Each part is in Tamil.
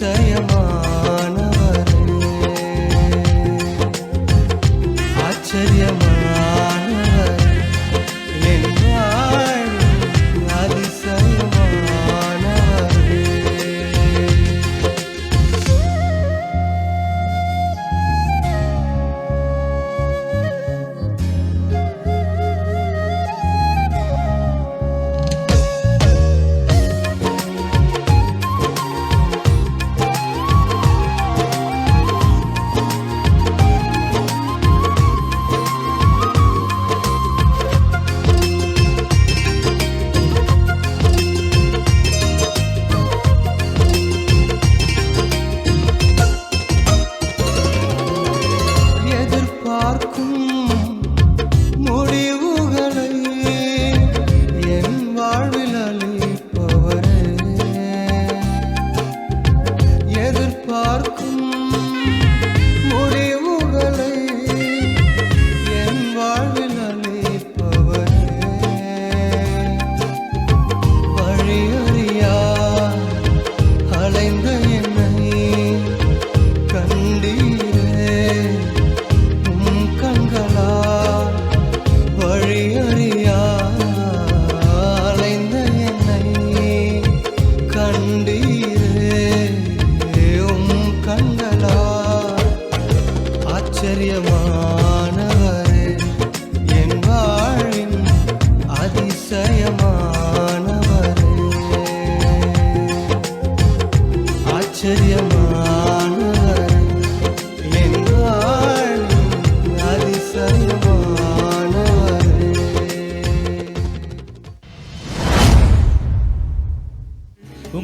அதிசயமானவரே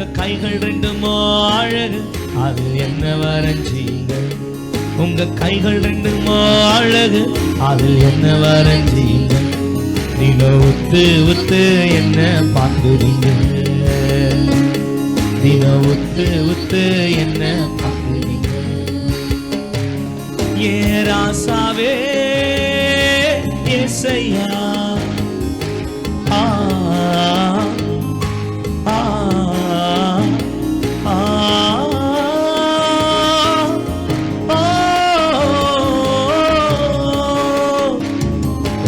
உங்க கைகள் ரெண்டுமோ அழகு. அது என்ன வரைஞ்சீங்க உங்க கைகள் ரெண்டுமோ அழகு. அதில் என்ன வரைஞ்சீங்க நீங்க உத்து உத்து என்ன பார்க்குறீங்க? நீங்க உத்து உத்து என்ன பார்க்குறீங்க? ஏ ராசாவே ஏசையா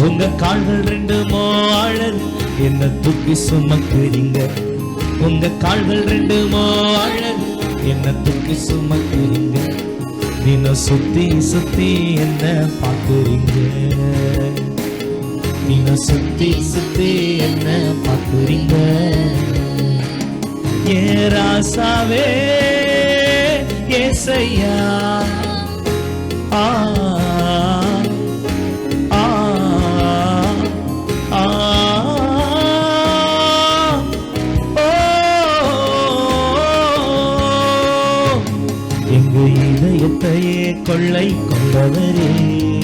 உங்க கால்கள் ரெண்டு அழகு என்ன தூக்கி சுமக்குறீங்க? உங்க கால்கள் ரெண்டு அழகு என்ன தூக்கி சுமக்குறீங்க? தினம் சுத்தி சுத்தி என்ன பாக்குறீங்க? நீங்க சுத்தி சுத்தி என்ன பாக்குறீங்க? ஏ ராசாவே ஏசையா இதயத்தையே கொள்ளை கொண்டவரே.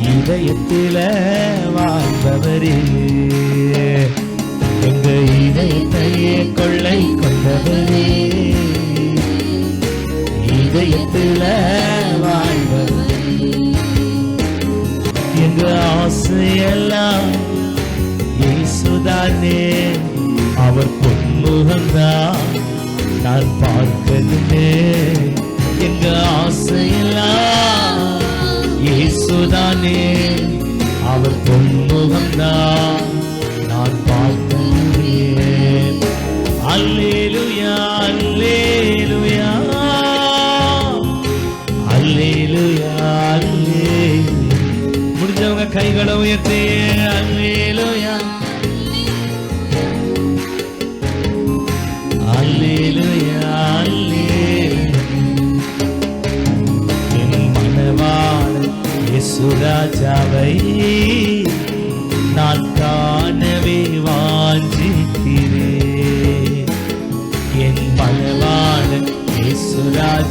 இதயத்தில வாழ்பவரே. எங்க இதயத்தையே கொள்ளை கொண்டவரே. இதயத்தில வாழ்பவரே. எங்க ஆசையெல்லாம் இயேசுதானே. அவர் பொன்முகம்தான் நான் பார்க்கணுமே. எங்க ஆசையெல்லாம் இயேசுதானே. அவர் பொன்முகம்தான் நான் பார்க்கிறேன் அல்லேலுயா அல்லேலுயா. அல்லேலுயா அல்லேலுயா. முடிஞ்சவங்க கைகளை உயர்த்தே அல்லேலுயா அல்லேலுயா.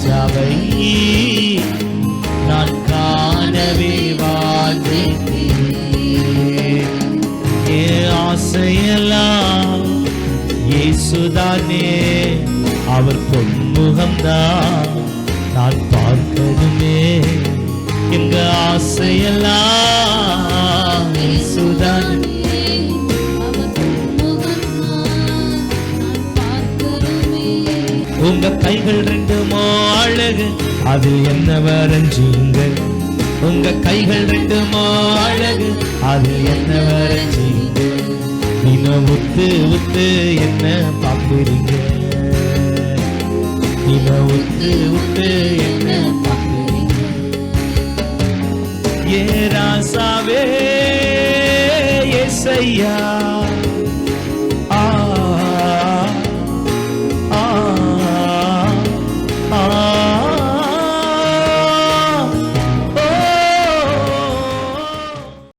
ராஜாவை நான் காணவே வாஞ்சிக்கிறேன் ஆசையெல்லாம் இயேசுதானே அவர் பொன்முகம்தான் நான் பார்க்கணுமே. எங்க ஆசையெல்லாம் இயேசுதான். உங்க கைகள் ரெண்டுமோ அழகு. அதில் என்ன வரைஞ்சீங்க உங்க கைகள் ரெண்டுமோ அழகு. அதில் என்ன வரைஞ்சீங்க இன்னும் உத்து உத்து என்ன பார்க்குறீங்க? இன்னும் உத்து உத்து என்ன பார்க்குறீங்க? ஏ ராசாவே எஸ் ஐயா